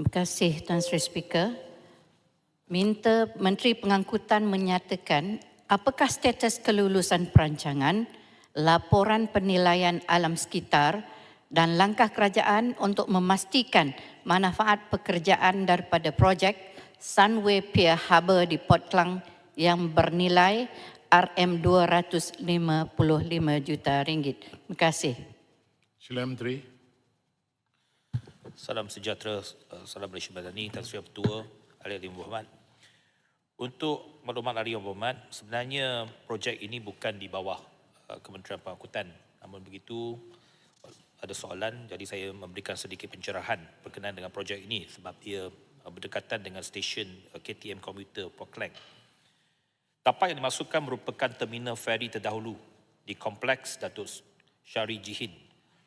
Terima kasih Tuan Sri Speaker. Minta Menteri Pengangkutan menyatakan apakah status kelulusan perancangan, laporan penilaian alam sekitar dan langkah kerajaan untuk memastikan manfaat pekerjaan daripada projek Sunway Pier Harbour di Port Klang yang bernilai RM255 juta ringgit. Terima kasih. Sila Menteri. Salam sejahtera, eh, salam Malaysia Madani, Tan Sri Ketua, Ali Muhammad. Untuk maklumat Ali Muhammad, sebenarnya projek ini bukan di bawah eh, Kementerian Pengangkutan. Namun begitu, ada soalan, jadi saya memberikan sedikit pencerahan berkenaan dengan projek ini sebab dia eh, berdekatan dengan stesen KTM komuter Port Klang. Tapak yang dimasukkan merupakan terminal feri terdahulu di Kompleks Datuk Syari Jihin,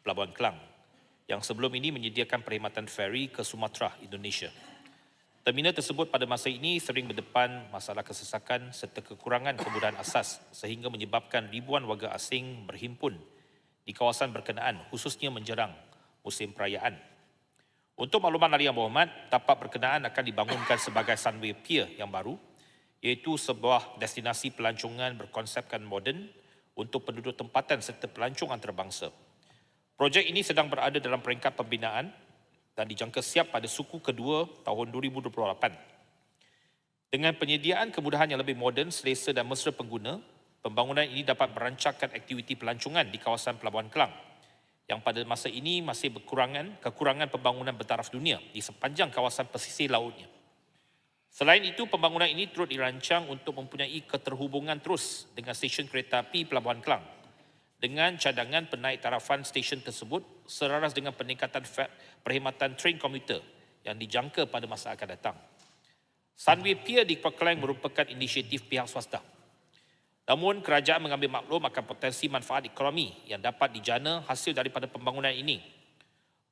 Pelabuhan Kelang yang sebelum ini menyediakan perkhidmatan feri ke Sumatera, Indonesia. Terminal tersebut pada masa ini sering berdepan masalah kesesakan serta kekurangan kemudahan asas sehingga menyebabkan ribuan warga asing berhimpun di kawasan berkenaan khususnya menjerang musim perayaan. Untuk makluman Nariah Muhammad, tapak berkenaan akan dibangunkan sebagai Sunway Pier yang baru iaitu sebuah destinasi pelancongan berkonsepkan moden untuk penduduk tempatan serta pelancong antarabangsa. Projek ini sedang berada dalam peringkat pembinaan dan dijangka siap pada suku kedua tahun 2028. Dengan penyediaan kemudahan yang lebih moden, selesa dan mesra pengguna, pembangunan ini dapat merancangkan aktiviti pelancongan di kawasan Pelabuhan Kelang yang pada masa ini masih berkurangan kekurangan pembangunan bertaraf dunia di sepanjang kawasan pesisir lautnya. Selain itu, pembangunan ini turut dirancang untuk mempunyai keterhubungan terus dengan stesen kereta api Pelabuhan Kelang dengan cadangan penaik tarafan stesen tersebut selaras dengan peningkatan perkhidmatan train komuter yang dijangka pada masa akan datang. Sunway Pier di Port Klang merupakan inisiatif pihak swasta. Namun kerajaan mengambil maklum akan potensi manfaat ekonomi yang dapat dijana hasil daripada pembangunan ini.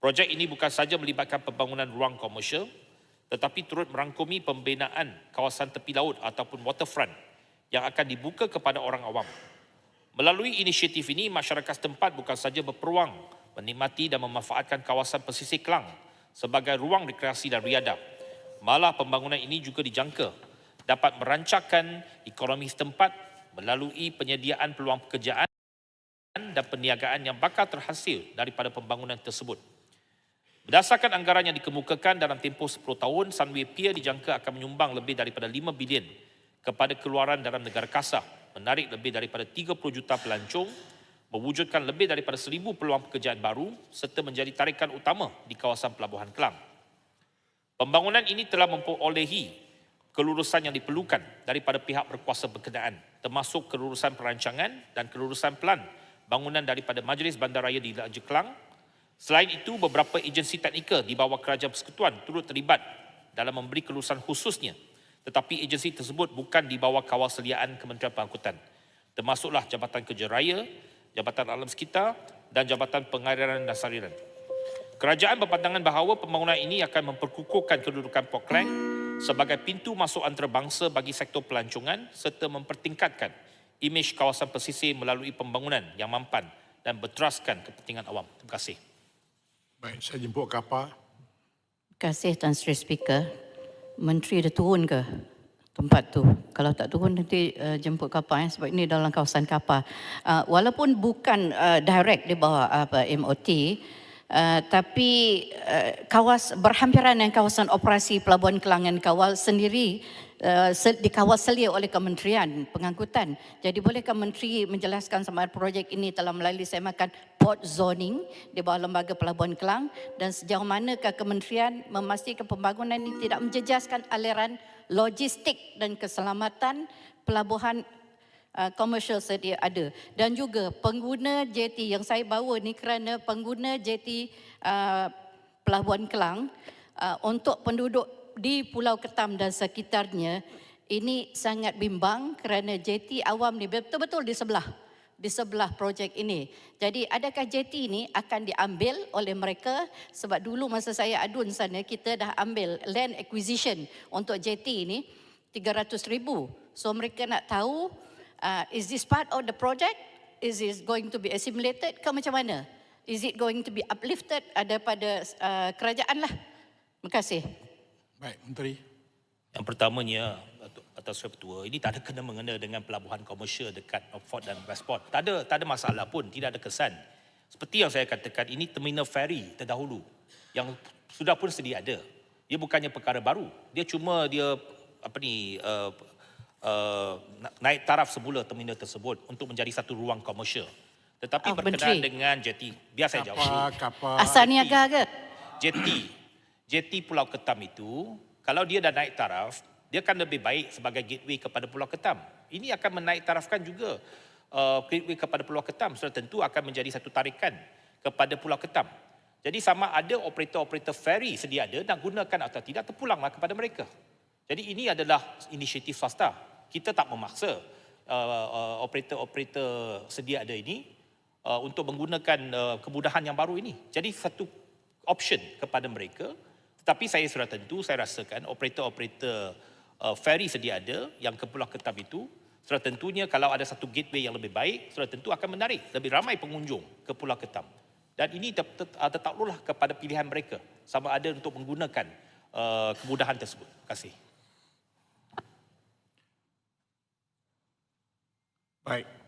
Projek ini bukan sahaja melibatkan pembangunan ruang komersial tetapi turut merangkumi pembinaan kawasan tepi laut ataupun waterfront yang akan dibuka kepada orang awam. Melalui inisiatif ini, masyarakat setempat bukan sahaja berpeluang menikmati dan memanfaatkan kawasan pesisir Kelang sebagai ruang rekreasi dan riadah. Malah pembangunan ini juga dijangka dapat merancangkan ekonomi setempat melalui penyediaan peluang pekerjaan dan perniagaan yang bakal terhasil daripada pembangunan tersebut. Berdasarkan anggaran yang dikemukakan dalam tempoh 10 tahun, Sunway Pier dijangka akan menyumbang lebih daripada 5 bilion kepada keluaran dalam negara kasar, menarik lebih daripada 30 juta pelancong, mewujudkan lebih daripada 1,000 peluang pekerjaan baru serta menjadi tarikan utama di kawasan Pelabuhan Kelang. Pembangunan ini telah memperolehi kelulusan yang diperlukan daripada pihak berkuasa berkenaan, termasuk kelulusan perancangan dan kelulusan pelan bangunan daripada Majlis Bandaraya di Raja Kelang. Selain itu, beberapa agensi teknikal di bawah Kerajaan Persekutuan turut terlibat dalam memberi kelulusan khususnya tetapi agensi tersebut bukan di bawah kawal seliaan Kementerian Pengangkutan. Termasuklah Jabatan Kerja Raya, Jabatan Alam Sekitar dan Jabatan Pengairan dan Saliran. Kerajaan berpandangan bahawa pembangunan ini akan memperkukuhkan kedudukan Port Klang sebagai pintu masuk antarabangsa bagi sektor pelancongan serta mempertingkatkan imej kawasan pesisir melalui pembangunan yang mampan dan berteraskan kepentingan awam. Terima kasih. Baik, saya jemput kapal. Terima kasih Tuan Sri Speaker. Menteri dah turun ke tempat tu? Kalau tak turun nanti uh, jemput kapal ya, sebab ini dalam kawasan kapal. Uh, walaupun bukan uh, direct di bawah apa MOT, uh, tapi uh, kawas berhampiran dengan kawasan operasi Pelabuhan Kelangan Kawal sendiri uh, dikawal selia oleh Kementerian Pengangkutan. Jadi bolehkah Menteri menjelaskan sama projek ini telah melalui semakan port zoning di bawah Lembaga Pelabuhan Kelang dan sejauh manakah kementerian memastikan pembangunan ini tidak menjejaskan aliran logistik dan keselamatan pelabuhan uh, komersial sedia ada dan juga pengguna jeti yang saya bawa ni kerana pengguna jeti uh, Pelabuhan Kelang uh, untuk penduduk di Pulau Ketam dan sekitarnya ini sangat bimbang kerana jeti awam ni betul-betul di sebelah di sebelah projek ini. Jadi adakah jeti ini akan diambil oleh mereka sebab dulu masa saya adun sana kita dah ambil land acquisition untuk jeti ini 300 ribu. So mereka nak tahu uh, is this part of the project? Is this going to be assimilated ke macam mana? Is it going to be uplifted ada pada uh, kerajaan lah. Terima kasih. Baik, Menteri. Yang pertamanya, Datuk atas Sri Ketua, ini tak ada kena mengena dengan pelabuhan komersial dekat Norfolk dan Westport. Tak ada, tak ada masalah pun, tidak ada kesan. Seperti yang saya katakan, ini terminal ferry terdahulu yang sudah pun sedia ada. Dia bukannya perkara baru. Dia cuma dia apa ni uh, uh, naik taraf semula terminal tersebut untuk menjadi satu ruang komersial. Tetapi Ah, berkenaan Menteri. dengan jeti, biar saya jawab. kapal. Asal niaga ke? jeti jeti Pulau Ketam itu kalau dia dah naik taraf dia akan lebih baik sebagai gateway kepada Pulau Ketam ini akan menaik tarafkan juga uh, gateway kepada Pulau Ketam sudah tentu akan menjadi satu tarikan kepada Pulau Ketam jadi sama ada operator-operator ferry sedia ada nak gunakan atau tidak terpulanglah kepada mereka jadi ini adalah inisiatif swasta kita tak memaksa uh, uh, operator-operator sedia ada ini uh, untuk menggunakan uh, kemudahan yang baru ini. Jadi satu option kepada mereka. Tetapi saya sudah tentu, saya rasakan operator-operator uh, ferry sedia ada yang ke Pulau Ketam itu, sudah tentunya kalau ada satu gateway yang lebih baik, sudah tentu akan menarik lebih ramai pengunjung ke Pulau Ketam. Dan ini tetaplah kepada pilihan mereka sama ada untuk menggunakan uh, kemudahan tersebut. Terima kasih. Baik.